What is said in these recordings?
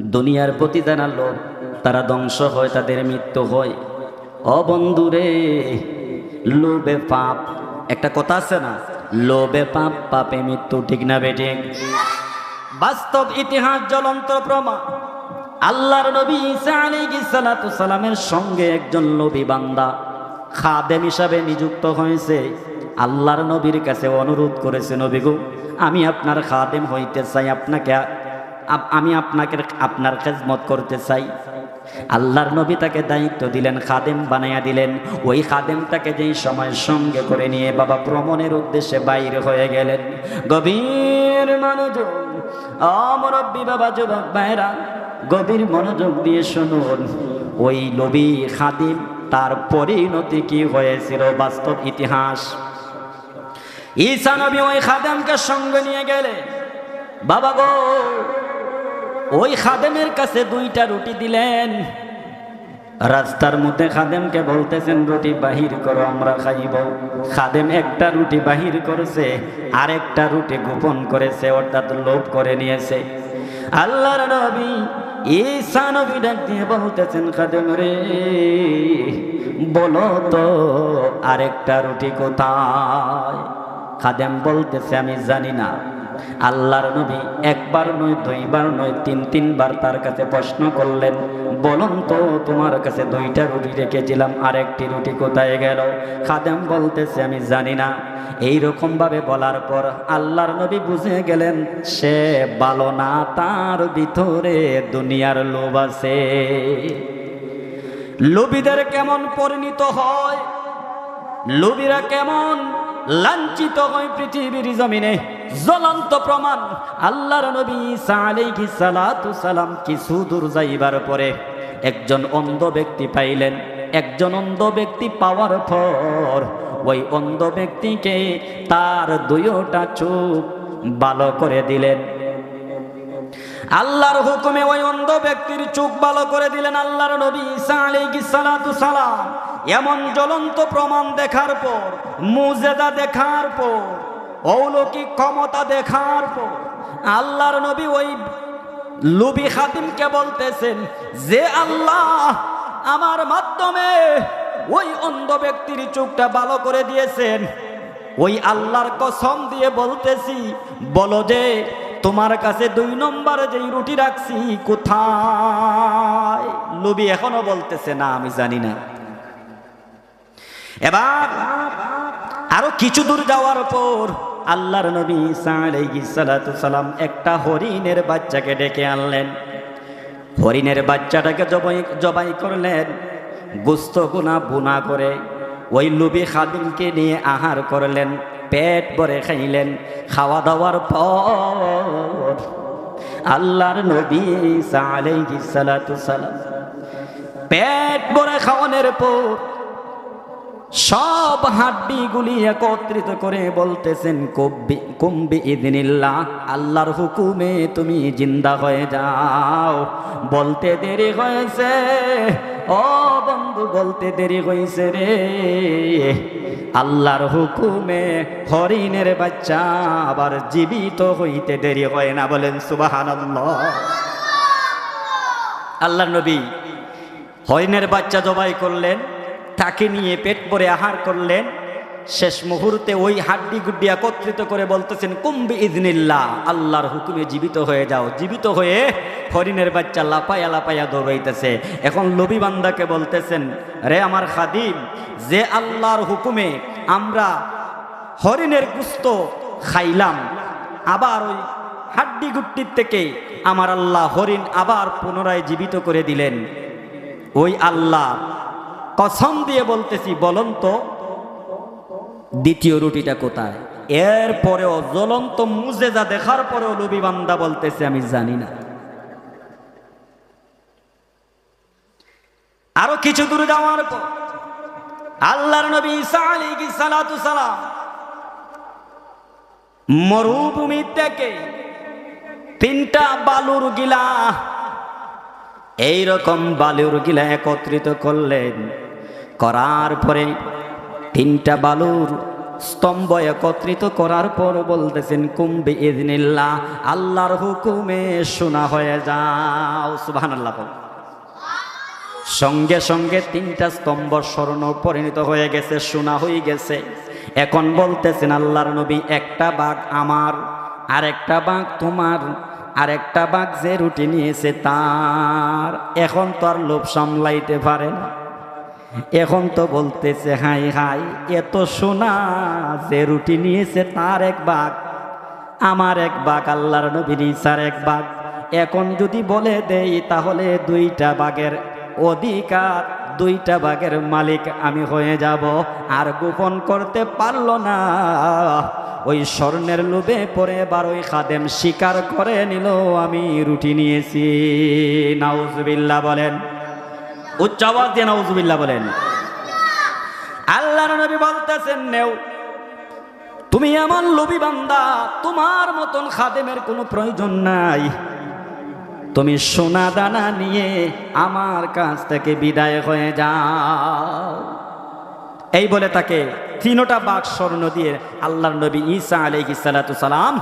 দুনিয়ার প্রতি যারা লোক তারা ধ্বংস হয়, তাদের মৃত্যু হয়। অবন্ধুরে লোভে পাপ, একটা কথা আছে না? লোভে পাপ, পাপে মৃত্যু, ঠিক না বেটে বাস্তব ইতিহাস জ্বলন্ত প্রমাণ। আল্লাহর নবী ঈসা সালাতু সালামের সঙ্গে একজন নবী বান্দা খাদেম হিসাবে নিযুক্ত হয়েছে। আল্লাহর নবীর কাছে অনুরোধ করেছে, নবী গো, আমি আপনার খাদেম হইতে চাই, আপনাকে আপ- আমি আপনাকে আপনার খেজমত করতে চাই। আল্লাহর নবী তাকে দায়িত্ব দিলেন, খাদেম বানাইয়া দিলেন। ওই খাদেমটাকে যেই সময় সঙ্গে করে নিয়ে বাবা ভ্রমণের উদ্দেশ্যে বাইরে হয়ে গেলেন। গভীর মনোযোগ অমরব্বী বাবা, যুবক ভাইরা গভীর মনোযোগ দিয়ে শুনুন। ওই নবী খাদিম তার পরিণতি কি হয়েছিল? বাস্তব ইতিহাস। ঈসা নবী ওই খাদেমকে সঙ্গে নিয়ে গেলে বাবা গো ওই খাদেমের কাছে দুইটা রুটি দিলেন। রাস্তার মধ্যে খাদেমকে বলতেছেন, রুটি বাহির করো, আমরা খাইব। খাদেম একটা রুটি বাহির করেছে, আরেকটা রুটি গোপন করেছে, অর্থাৎ লোভ করে নিয়েছে। আল্লাহর নবী ঈসা নবী ডাক দিয়ে বলতেছেন, খাদেম রে, বলো তো, আরেকটা রুটি কোথায়? খাদেম বলতেছে, আমি জানি না। আল্লাহর নবী একবার নয়, দুইবার নয়, তিন, তিনবার তার কাছে প্রশ্ন করলেন, বলুন তো তোমার কাছে দুইটা রুটি রেখেছিলাম, আরেকটি রুটি কোথায় গেল? খাদেম বলতেছে, আমি জানি না। এই ভাবে বলার পর আল্লাহর নবী বুঝে গেলেন, সে ভালো না, তার ভিতরে দুনিয়ার লোভ আছে। লোভীদের কেমন পরিণত হয়? লোভীরা কেমন? লাঞ্ছিত হয় পৃথিবীর জমিনে। জ্বলন্ত প্রমাণ, আল্লাহর নবী আলাইহিস সালাতু সালাম কিছু দূর যাইবার পরে একজন অন্ধ ব্যক্তি পাইলেন। একজন অন্ধ ব্যক্তি পাওয়ার পর ওই অন্ধ ব্যক্তিকে তার দুইটা চোখ ভালো করে দিলেন। আল্লাহর হুকুমে ওই অন্ধ ব্যক্তির চোখ ভালো করে দিলেন আল্লাহর নবী সালাম। এমন জ্বলন্ত প্রমাণ দেখার পর মুজেদা দেখার পর, অলৌকিক ক্ষমতা দেখার পর, আল্লাহর নবী ওই লুবি খাদিমকে বলতেছেন যে, আল্লাহ আমার মাধ্যমে ওই অন্ধ ব্যক্তির চোখটা ভালো করে দিয়েছেন। ওই আল্লাহর কসম দিয়ে বলতেছি, বলো যে, তোমার কাছে দুই নম্বরে যেই রুটি রাখছি কোথায়? লুবি এখনও বলতেছে, না, আমি জানি না। এবার আরও কিছু দূর যাওয়ার পর আল্লাহর নবী সালাম একটা হরিণের বাচ্চাকে ডেকে আনলেন। হরিণের বাচ্চাটাকে জবাই জবাই করলেন, গুস্ত গুনা বুনা করে ওই লুবি খাদিমকে নিয়ে আহার করলেন, পেট ভরে খাইলেন। খাওয়া দাওয়ার পর আল্লাহর নবী সালাম পেট ভরে খাওয়ানোর পর সব হাড্ডিগুলি একত্রিত করে বলতেছেন, কব্বি, কুম্বি ইদিনিল্লাহ, আল্লাহর হুকুমে তুমি জিন্দা হয়ে যাও। বলতে দেরি হয়েছে। ও বন্ধু, বলতে দেরি হয়েছে রে। আল্লাহর হুকুমে হরিণের বাচ্চা আবার জীবিত হইতে দেরি হয় না বলেন, সুবাহানাল্লাহ। আল্লাহর নবী হরিণের বাচ্চা জবাই করলেন। তাকে নিয়ে পেট ভরে আহার করলেন। শেষ মুহূর্তে ওই হাড্ডি গুড্ডি একত্রিত করে বলতেছেন কুম্বি ইদনিল্লাহ আল্লাহর হুকুমে জীবিত হয়ে যাও। জীবিত হয়ে হরিণের বাচ্চা লাপাইয়া লাপাইয়া দৌড়াইতেছে। এখন লবি বান্দাকে বলতেছেন, রে আমার খাদিম, যে আল্লাহর হুকুমে আমরা হরিণের গুস্ত খাইলাম, আবার ওই হাড্ডি গুড্ডির থেকে আমার আল্লাহ হরিণ আবার পুনরায় জীবিত করে দিলেন। ওই আল্লাহ কসম দিয়ে বলতেছি, বলুন তো, দ্বিতীয় রুটিটা কোথায়? এরপরেও জ্বলন্ত মুজেজা দেখার পরেও লবি বান্দা বলতেছে, আমি জানি না। আরও কিছু দূর যাওয়ার পর, আল্লাহর নবী ঈসা আলাইহিস সালাতু সালাম মরুভূমি থেকে তিনটা বালুর গিলা এই রকম বালুর গিলা একত্রিত করলেন। করার পরে তিনটা বালুর স্তম্ভ একত্রিত করার পর বলতেছেন কুম্বি ইজনিল্লাহ আল্লাহর হুকুমে শোনা হয়ে যাও। সুবহান সঙ্গে সঙ্গে তিনটা স্তম্ভ স্বর্ণ পরিণত হয়ে গেছে, শোনা হয়ে গেছে। এখন বলতেছেন, আল্লাহর নবী, একটা বাঘ আমার আর একটা বাঘ তোমার আর একটা বাঘ যে রুটি নিয়েছে তার, এখন তো আর লোভ সামলাইতে পারে না। এখন তো বলতেছে, হাই হাই এত সোনা যে রুটি নিয়েছে তার এক বাঘ, আমার এক বাঘ, আল্লাহর নবীর ইসার এক বাঘ। এখন যদি বলে দেই তাহলে দুইটা বাঘের অধিকার, দুইটা বাঘের মালিক আমি হয়ে যাব। আর গোপন করতে পারল না। ওই স্বর্ণের লোভে পরে এবার ওই খাদেম স্বীকার করে নিল, আমি রুটি নিয়েছি। নাউজবিল্লা বলেন উচ্চ আওয়াজ দিয়ে নাউজবিল্লা বলেন। আল্লাহর নবী বলতেছেন, নেও। তুমি এমন লোভী বান্দা, তোমার মতন খাদেমের কোনো প্রয়োজন নাই। তুমি সোনা দানা নিয়ে আমার কাছ থেকে বিদায় হয়ে যাও। এই বলে তাকে তিনোটা বাঘ স্বর্ণ দিয়ে আল্লাহর নবী ঈসা সালাতু সালাম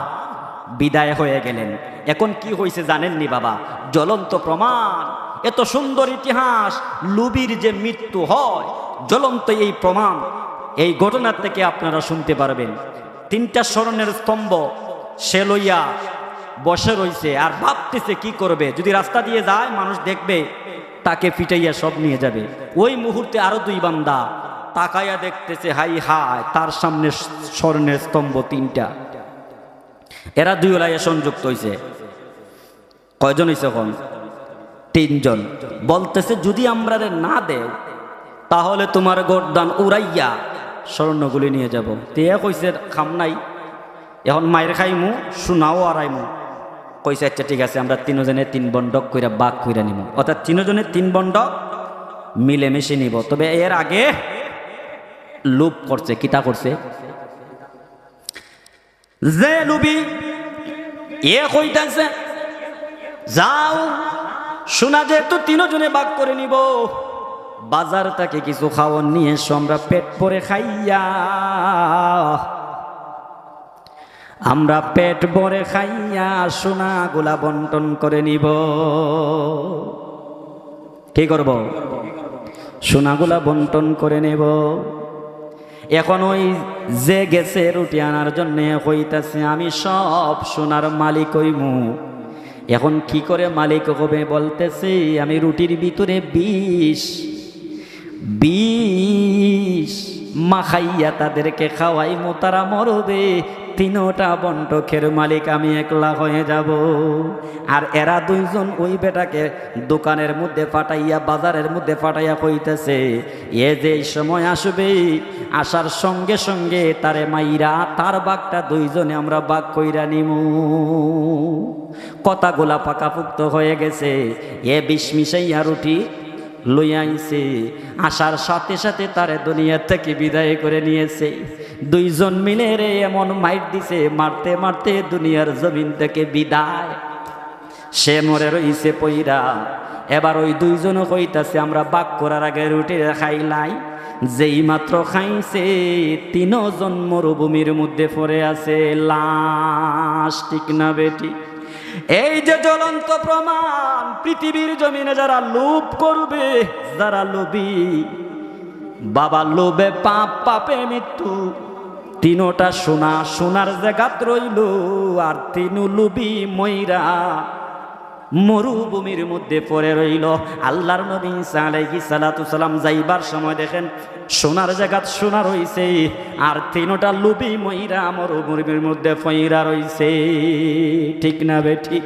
বিদায় হয়ে গেলেন। এখন কি হয়েছে জানেননি বাবা? জ্বলন্ত প্রমাণ। এত সুন্দর ইতিহাস, লুবির যে মৃত্যু হয়, জ্বলন্ত এই প্রমাণ, এই ঘটনা থেকে আপনারা শুনতে পারবেন। তিনটা স্মরণের স্তম্ভ, সে লইয়া বসে রইছে, আর ভাবতেছে কি করবে? যদি রাস্তা দিয়ে যায়, মানুষ দেখবে, তাকে পিটাইয়া সব নিয়ে যাবে। ওই মুহূর্তে আরও দুই বান্দা তাকাইয়া দেখতেছে, হাই হাই তার সামনে স্বর্ণের স্তম্ভ তিনটা। এরা দুই ওলাইয়া সংযুক্ত হয়েছে কয়জন হয়েছে এখন? তিনজন। বলতেছে, যদি আমরা না দেও, তাহলে তোমার গরদান উড়াইয়া স্বর্ণগুলি নিয়ে যাব। তে কইছে, খাম নাই, এখন মায়ের খাইমু শোনাও আড়াইমু। কইছে আচ্ছা ঠিক আছে, আমরা তিনজনে তিন বন্ডক কইরা বাঘ কইরা নিব অর্থাৎ তিনজনে তিন বন্ডক মিলেমিশে নিব। তবে এর আগে লোভ করছে, কিতা করছে? যে লুবি এ কইতাছে, যাও শোনা যেহেতু তিনজনে বাঘ করে নিব। বাজার থেকে কিছু খাওয়ার নিয়ে এসো, আমরা পেট পরে খাইয়া। আমরা পেট ভরে খাইয়া সোনা গোলা বন্টন করে নিব। কি করব? সোনাগুলা বন্টন করে নেব। এখন ওই যে গেছে রুটি আনার জন্য হইতাছে আমি সব সোনার মালিক হইমু। এখন কি করে মালিক হবে বলতেছে, আমি রুটির ভিতরে বিষ বিষ মাখাইয়া তাদেরকে খাওয়াইমু তারা মরবে তিনোটা বন্টকের মালিক আমি একলা হয়ে যাব। আর এরা দুইজন ওই বেটাকে দোকানের মধ্যে ফাটাইয়া, বাজারের মধ্যে ফাটাইয়া কইতেছে, এ যে সময় আসবে, আসার সঙ্গে সঙ্গে তারে মাইরা তার বাঘটা দুইজনে আমরা বাঘ কইরা নিমু। কথাগুলা পাকাপুক্ত হয়ে গেছে। এ বিষ মিশাইয়া রুটি লইয়াইছে আসার সাথে সাথে তারে দুনিয়া থেকে বিদায় করে নিয়েছে। দুইজন মিলে রে এমন মাইট দিছে, মারতে মারতে দুনিয়ার জমিন থেকে বিদায়। সে মরে রইছে পইরা। এবার ওই দুইজনও কইতাছে, আমরা বাক করার আগে রুটি খাইলাই যেই মাত্র খাইছে, তিনজন মরুভূমির মধ্যে পড়ে আছে। লাশ ঠিক না বেটি? এই যে জ্বলন্ত প্রমাণ, পৃথিবীর জমিনে যারা লোভ করবে, যারা লোভি, বাবা লোভে পাপ, পাপে মৃত্যু, তিনোটা সোনা, সোনার জায়গাত রইল, আর তিনু লুবি ময়রা। মরুভূমির মধ্যে পড়ে রইল। আল্লাহর নবী আলাইহিস সালাতু সালাম যাইবার সময় দেখেন, সোনার জায়গাত সোনা রইছে, আর তিনোটা লুবি ময়রা মরুভূমির মধ্যে ফইরা রইছে। ঠিক না বে ঠিক?